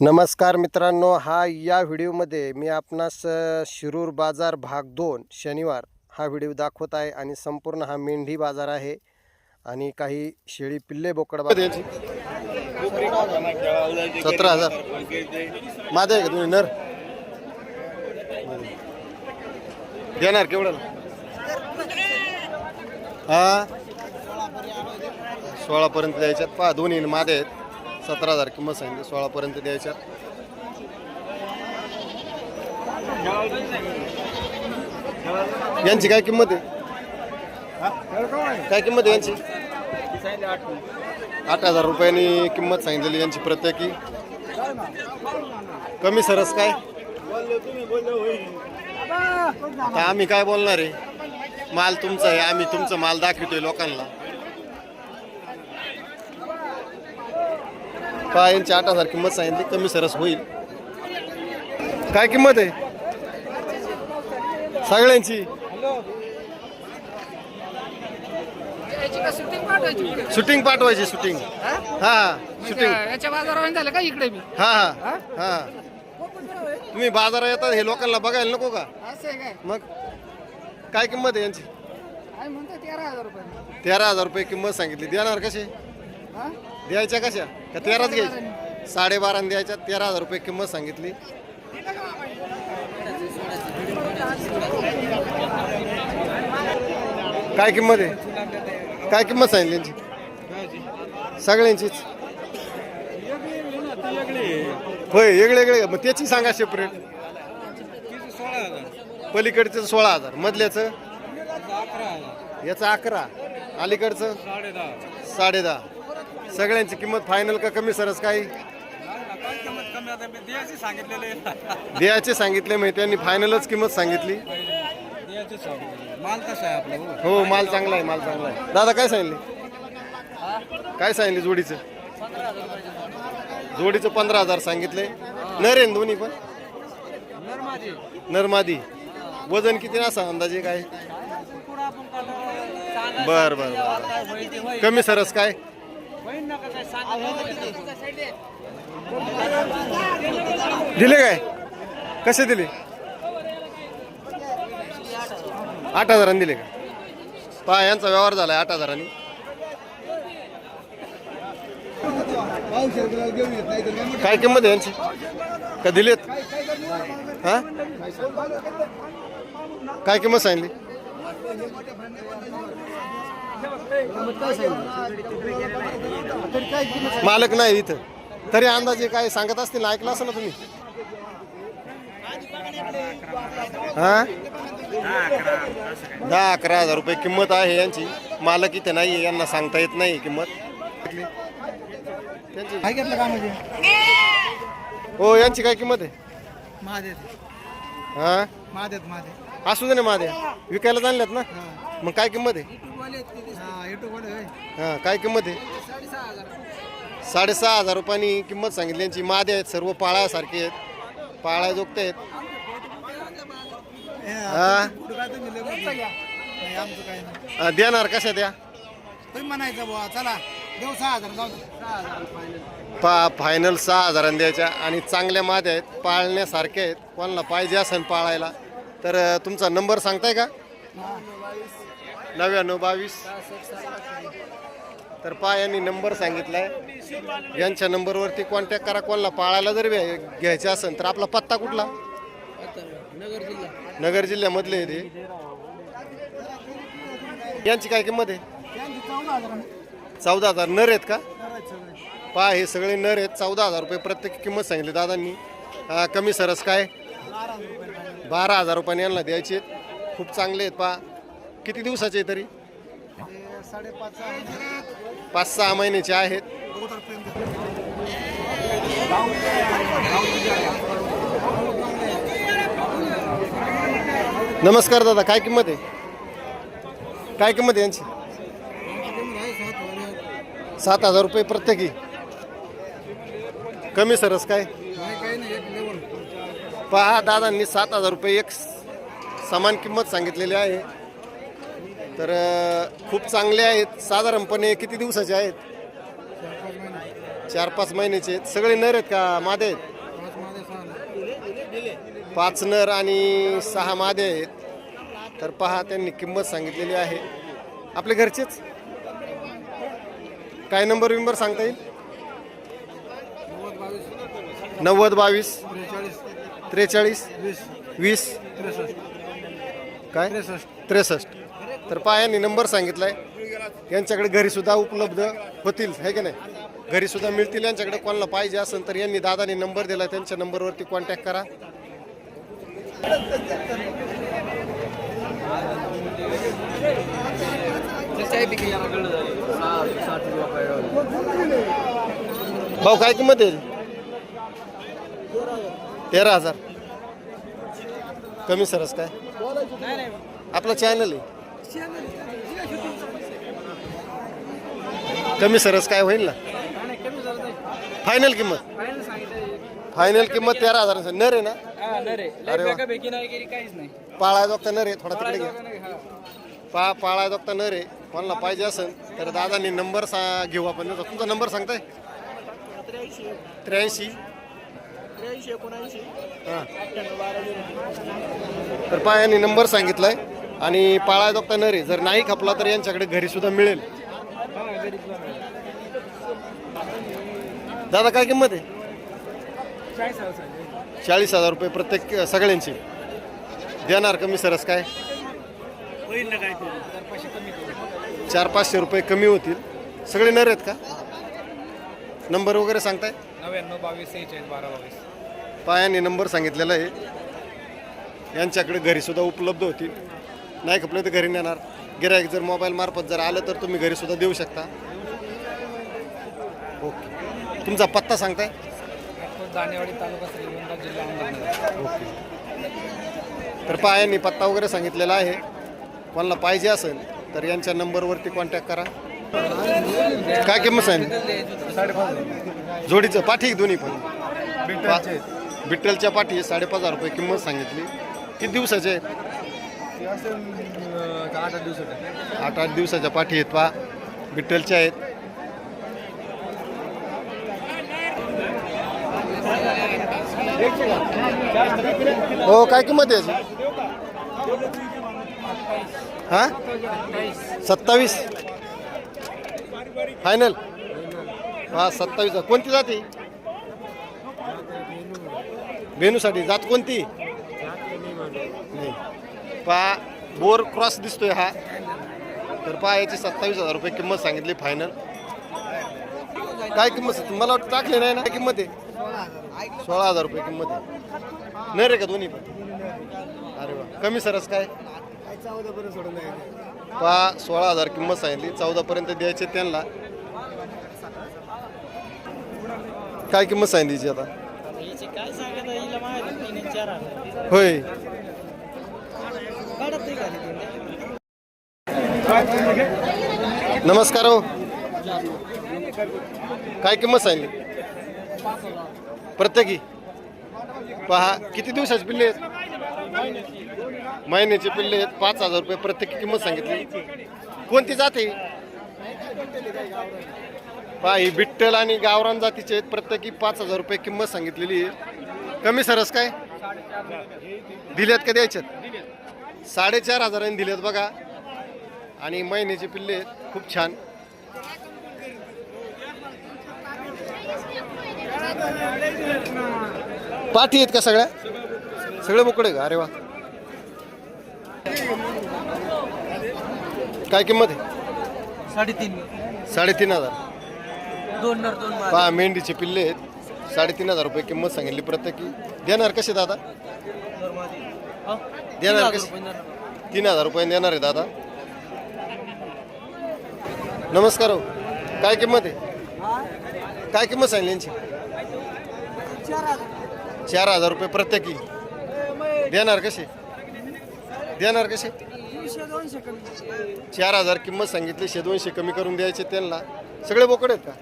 नमस्कार मित्रांनो हा या व्हिडिओमध्ये मी आपणास शिरूर बाजार भाग दोन शनिवार हा व्हिडिओ दाखवत आहे आणि संपूर्ण हा मेंढी बाजार आहे आणि काही शेळी पिल्ले बोकड बाजार सतरा हजार. माझे का तुम्ही? नर? देणार केवढं? हा? सोळापर्यंत द्यायच्यात. पहा दोन्ही मादे आहेत. सतरा हजार किंमत सांगितली सोळापर्यंत द्यायच्या. यांची काय किंमत आहे? काय किंमत आहे यांची? आठ हजार रुपयांनी किंमत सांगितलेली यांची प्रत्येकी. कमी सरस काय? आता आम्ही काय बोलणार आहे? माल तुमचा आहे आम्ही तुमचा माल दाखवतोय लोकांना. पहा यांची आठ हजार किंमत सांगितली कमी सरस होईल. काय किंमत आहे? सगळ्यांची. शूटिंग पाठवायची. शूटिंग हा? हा शूटिंग याच्या बाजारावर झालं का इकडे मी हा हा हा? तुम्ही बाजारात येतात हे लोकांना बघायला नको का? मग काय किंमत आहे यांची? तेरा हजार रुपये. तेरा हजार रुपये किंमत सांगितली. देणार कसे? द्यायच्या कशा? का तेराच घ्यायची? साडेबारा द्यायच्या तेरा हजार रुपये किंमत सांगितली. काय किंमत आहे? काय किंमत सांगितली यांची? सगळ्यांचीच. होय वेगळे वेगळे? मग त्याची सांगा सेपरेट पलीकडचं सोळा हजार. मधल्याचं? याचं अकरा. अलीकडचं? साडे दहा सगळ्यांची किंमत फायनल का कमी सरस काही? देयाचे सांगितले म्हणजे माहिती आणि फायनलच किंमत सांगितली. माल कसा आहे आपला हो माल चांगला आहे माल चांगला आहे. दादा काय सांगितले? काय सांगितले जोडीचं? जोडीचं पंधरा हजार सांगितले. नर आहे ना दोन्ही पण? नरमादी वजन किती ना अंदाजे काय? बर बर बर. कमी सरस काय? दिले काय? कसे दिले? आठ हजारांनी दिले का? पहा यांचा व्यवहार झालाय आठ हजारांनी. काय किंमत आहे यांची? का दिलेत? हा? काय किंमत सांगितली मालक नाही इथं. तरी अंदाजे काय सांगत असतील ना ऐकलं असं ना तुम्ही? हा? दहा अकरा हजार रुपये किंमत आहे यांची. मालक इथे नाही यांना सांगता येत नाही किंमत. त्यांची काय घेतलं का म्हणजे हो यांची काय किंमत आहे? महादेत हा? महादेत महादेत असू दे ना माझे विकायला आणल्यात ना? मग काय किंमत आहे? हां काय किंमत आहे? साडेसहा हजार रुपयांनी किंमत सांगितली. यांची मादे आहेत सर्व पाळासारखे आहेत. पाळा जोगते आहेत. हां? देणार कशा द्या म्हणायचं बुवा चला देऊ सहा हजार जाऊ पा फायनल सहा हजारांनी द्यायच्या. आणि चांगल्या माद्या आहेत पाळण्यासारखे आहेत. कोणाला पाहिजे असेल पाळायला तर तुमचा नंबर सांगताय का? नव्याण्णव बावीस. तर पा यांनी नंबर सांगितलाय. यांच्या नंबरवरती कॉन्टॅक्ट करा. कोणाला पाळायला जर घ्यायचे असेल तर आपला पत्ता कुठला? नगर जिल्ह्यामधले आहे ते. यांची काय किंमत आहे? चौदा हजार. नर आहेत का? पहा हे सगळे नर आहेत. चौदा हजार रुपये प्रत्येक किंमत सांगितली दादांनी. कमी सरस काय? बारा हजार रुपयाने यांना द्यायचे आहेत. खूप चांगले आहेत पहा. किती दिवसाचे आहे तरी? ते साडेपाच पाच सहा महिन्याचे आहेत. नमस्कार दादा काय किंमत आहे? काय किंमत आहे यांची? सात हजार रुपये प्रत्येकी. कमी सरस काय? नाही काही नाही. एक पहा दादांनी सात हजार रुपये एक समान किंमत सांगितलेली आहे. तर खूप चांगले आहेत. साधारणपणे किती दिवसाचे आहेत? चार पाच महिन्याचे आहेत. सगळे नर आहेत का? मादे आहेत? पाच नर आणि सहा मादे आहेत. तर पहा त्यांनी किंमत सांगितलेली आहे. आपले घरचेच? काय नंबर विंबर सांगता येईल? नव्वद बावीस. त्रेचाळीस वीस. काय? त्रेसष्ट. तर पहा यांनी नंबर सांगितलाय. यांच्याकडे घरी सुद्धा उपलब्ध होतील हे की नाही? घरी सुद्धा मिळतील यांच्याकडे कोणाला पाहिजे असेल तर यांनी दादानी नंबर दिला त्यांच्या नंबरवरती कॉन्टॅक्ट करा. भाऊ काय किंमत येईल तेरा हजार. कमी सरस काय? आपला चॅनल आहे. कमी सरस काय होईल ना? फायनल किंमत. फायनल किंमत तेरा हजार. नर आहे ना? अरे वा. पाळा जोगता नर आहे थोडा तिकडे घ्या पा पाळा जोगता नर आहे. कोणाला पाहिजे असेल तर दादानी नंबर सा घेऊ आपण. तुमचा नंबर सांगताय? त्र्याऐंशी. हां. तर पा यांनी नंबर सांगितलाय. आणि पाळा जोगता नर जर नाही खपला तर यांच्याकडे घरी सुद्धा मिळेल. दादा काय किंमत आहे? चाळीस हजार रुपये प्रत्येक सगळ्यांची. देणार कमी सरस काय? चार पाचशे रुपये कमी होतील. सगळे नर आहेत का? नंबर वगैरे सांगताय? नव्याण्णव बावीस सेहेचाळीस बारा बावीस. पायाने नंबर सांगितलेला आहे. यांच्याकडे घरी सुद्धा उपलब्ध होतील. नाही खपले तर घरी नेणार. गिरायक जर मोबाईल मार्फत जर आलं तर तुम्ही घरी सुद्धा देऊ शकता. ओके. तुमचा पत्ता सांगताय? दानेवाडी तालुका श्रीगोंदा जिल्हा अहमदनगर. ओके. तर पायांनी पत्ता वगैरे सांगितलेला आहे. कोणाला पाहिजे असेल तर यांच्या नंबरवरती कॉन्टॅक्ट करा. काय किंमत सांगितली? जोडीचं पाठी आहे दोन्ही पण. बिट्टलच्या पाठी साडेपाच हजार रुपये किंमत सांगितली. किती दिवसाचे? आठ आठ आठ आठ दिवसाच्या पाठी आहेत पा. बिट्टलच्या आहेत. हो काय किंमत आहे याची? हा? सत्तावीस. फायनल. हा सत्तावीस. कोणती जाती? वेणूसाठी. जात कोणती? नाही. पा बोर क्रॉस दिसतोय हा. तर पहा याची सत्तावीस हजार रुपये किंमत सांगितली फायनल. काय किंमत? मला वाटतं टाकले नाही ना? किंमत आहे? सोळा हजार रुपये किंमत आहे. नाही रे का दोन्ही पण? अरे वा. कमी सरस काय? पहा सोळा हजार किंमत सांगितली. चौदा पर्यंत द्यायचे त्यांना. काय किंमत सांगितली आता? होय. नमस्कार हो. काय किंमत सांगितली? प्रत्येकी. पहा किती दिवसाचे पिल्ले आहेत? महिन्याचे पिल्ले आहेत पाच हजार रुपये प्रत्येकी किंमत सांगितली. कोणती जाते पहा ही बिठ्ठल आणि गावरान जातीचे आहेत प्रत्येकी पाच हजार रुपये किंमत सांगितलेली आहे. कमी सरस काय? दिल्यात का द्यायच्यात? साडेचार हजारांनी दिलेत बघा. आणि महिन्याचे पिल्ले आहेत खूप छान. पाठी आहेत का सगळ्या? सगळे मोकळे का? अरे वा. काय किंमत आहे? साडेतीन. साडेतीन हजार. दोन नर दोन पहा मेंढीचे पिल्ले आहेत. साडेतीन हजार रुपये किंमत सांगितली प्रत्येकी. देणार कसे दादा? देणार कसे? तीन हजार रुपये देणार आहे दादा. नमस्कार हो. काय किंमत आहे? काय किंमत सांगली यांची? चार हजार. रुपये प्रत्येकी. देणार कसे? देणार कसे चार हजार किंमत सांगितली शे दोनशे कमी करून द्यायचे त्यांना. सगळे बोकड आहेत का?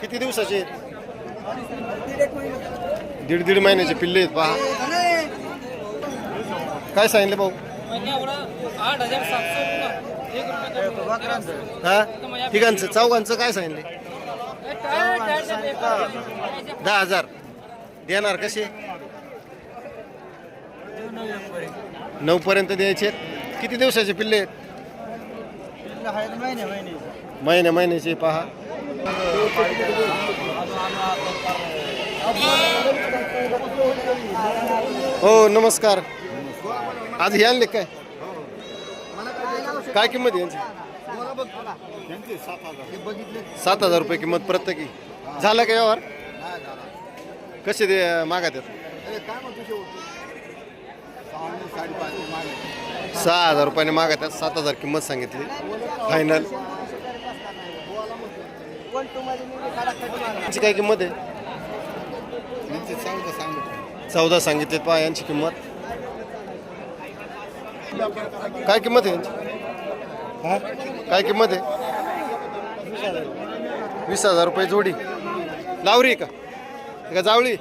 किती दिवसाचे आहेत? दीड दीड महिन्याचे पिल्ले आहेत पहा. काय सांगितले भाऊ? आठ हजार सातशे हा? तिघांचं चौघांचं काय सांगितले? दहा हजार. देणार कसे नऊ पर्यंत द्यायचे किती दिवसाचे पिल्ले आहेत? महिने महिन्याचे पहा. हो नमस्कार. आज हे आणले काय? काय किंमत आहे यांची? सात हजार रुपये किंमत प्रत्येकी. झालं का व्यवहार? कसे दे मागत आहेत? सहा हजार रुपयाने मागत आहेत. सात हजार किंमत सांगितली. फायनल यांची काय किंमत आहे? चौदा सांगितले पहा यांची किंमत. काय किंमत आहे यांची? काय किंमत आहे? वीस हजार रुपये जोडी. लावरी आहे का? जावळी?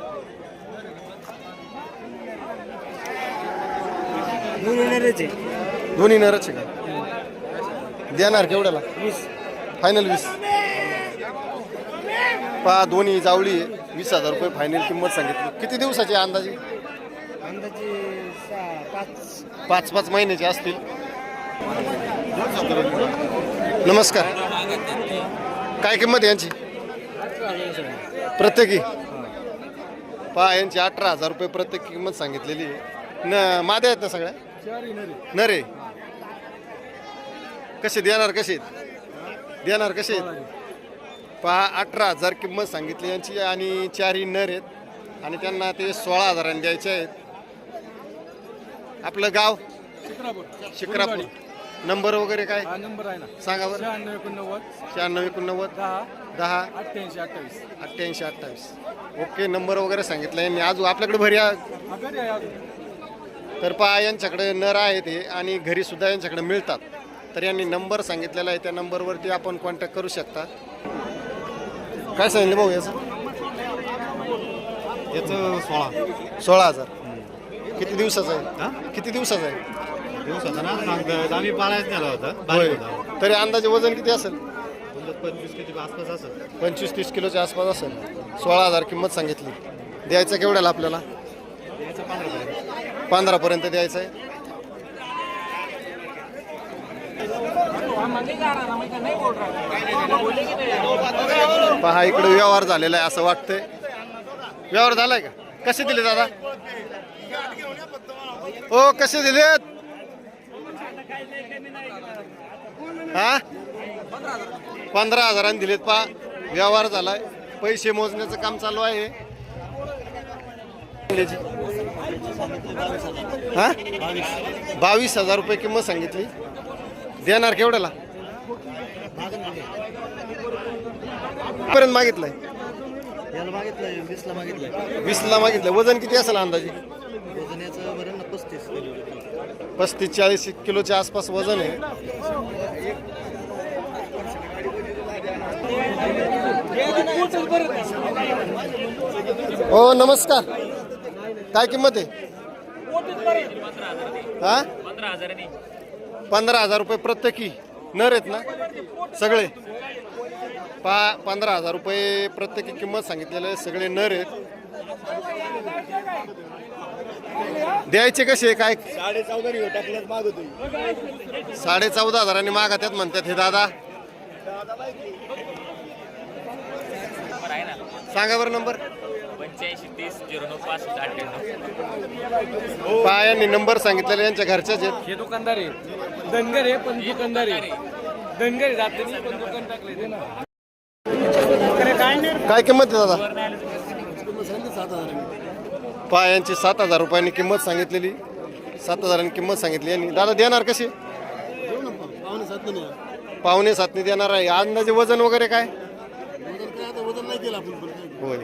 दोन्ही नरच आहे. का? देणार केवढ्याला? फायनल वीस. पहा दोन्ही जावळी आहे. वीस हजार रुपये फायनल किंमत सांगितली. किती दिवसाची आहे अंदाजे? पाच. पाच महिन्याचे असतील. नमस्कार. काय किंमत आहे यांची? प्रत्येकी? पहा यांची अठरा हजार रुपये प्रत्येक किंमत सांगितलेली आहे. न माद्या आहेत ना सगळ्या? नरे. कसे देणार कसे देणार कसे पहा अठरा हजार किंमत सांगितली यांची आणि चारही नर आहेत. आणि त्यांना ते सोळा हजारांनी द्यायचे आहेत. आपलं गाव? शिक्रापूर. नंबर वगैरे काय? नंबर आहे ना. सांगा बरं. शहाण्णव एकोणनव्वद. शहाण्णव एकोणनव्वद. दहा. दहा. अठ्ठ्याऐंशी अठ्ठावीस. अठ्ठ्याऐंशी अठ्ठावीस. ओके नंबर वगैरे सांगितलं यांनी. अजून आपल्याकडे भरी आहे. हा घरी आहे अजून. तर पहा यांच्याकडे नर आहेत हे आणि घरी सुद्धा यांच्याकडे मिळतात. तर यांनी नंबर सांगितलेला आहे त्या नंबरवरती आपण कॉन्टॅक्ट करू शकता. काय सांगितलं भाऊ याचं? याचं सोळा. सोळा हजार. किती दिवसाचं आहे? किती दिवसाचं आहे? ना? आम्ही पाळायच नेला होता. होय. बारीक होता. तरी अंदाजे वजन किती असेल? म्हणजे पंचवीस किती आसपास असेल. पंचवीस तीस किलोच्या आसपास असेल. सोळा हजार किंमत सांगितली. द्यायचं केवढ्याला आपल्याला? याचं पंधरा पंधरापर्यंत द्यायचं आहे. पहा इकडे व्यवहार झालेला आहे असं वाटतंय. व्यवहार झालाय का? कसे दिले दादा? हो कसे दिलेत? हा? पंधरा हजारांनी दिलेत पहा. व्यवहार झालाय. पैसे मोजण्याचं काम चालू आहे. हा? बावीस हजार रुपये किंमत सांगितली. देणार केवढ्याला? पर्यंत मागितलंय? वीसला मागितलं वजन किती असेल अंदाजे? पस्तीस चाळीस किलोच्या आसपास वजन आहे. हो नमस्कार. काय किंमत आहे? हा? पंधरा हजार रुपये प्रत्येकी. नर आहेत ना? सगळे. पा पंधरा हजार रुपये प्रत्येकी किंमत सांगितलेलं आहे. सगळे नर आहेत. द्यायचे कसे काय? साडे चौदा टाकल्यात मागतो साडे चौदा हजारांनी मागतात म्हणतात हे दादा. सांगा बरं नंबर. पंच्याऐंशी तीस झिरो नऊ पासष्ट अठ्ठ्याण्णव. पहा यांनी नंबर सांगितलेले यांच्या घरच्याच आहेत. हे दुकानदार आहे धनगर आहे पण दुकानदार आहे धनगर आहे जाते नाही, पण दुकान टाकले ते ना. काय किंमत आहे दादा? पहा यांची सात हजार रुपयांनी किंमत सांगितलेली. सात हजारांनी किंमत सांगितली. यांनी दादा देणार कशी? पावणे सातने देणार आहे. अंदाजे वजन वगैरे काय? होय.